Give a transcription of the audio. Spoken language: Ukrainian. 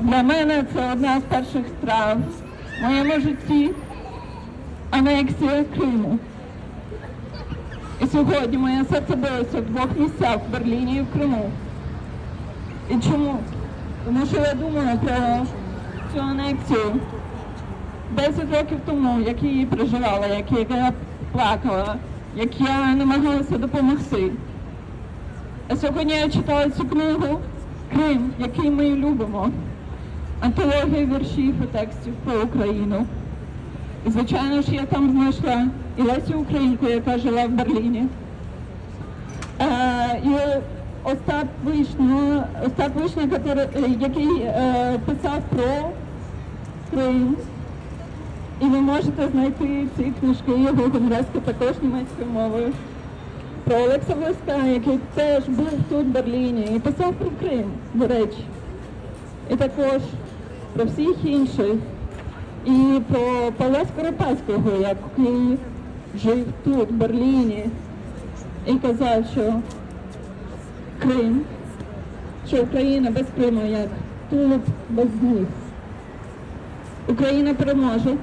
для мене це одна з перших страв в моєму житті анексія Криму. І сьогодні моє серце билося в двох місцях в Берліні і в Криму. І чому? Тому що я думала про цю анексію 10 років тому, як я її переживала, як я плакала, як я намагалася допомогти. А сьогодні я читала цю книгу Крим, який ми любимо. Антологія віршів і текстів про Україну. І, звичайно ж, я там знайшла і Лесю Українку, яка жила в Берліні. Е, і Остап Вишня, Остап Вишня, який, який е, писав про Крим. І ви можете знайти ці книжки його конгресу також німецькою мовою. Про Олекса Блиска, який теж був тут в Берліні і писав про Крим, до речі. І також про всіх інших. І про Павла Скоропадського, який жив тут, в Берліні, і казав, що Крим, що Україна без Криму як тулуб без них. Україна переможе.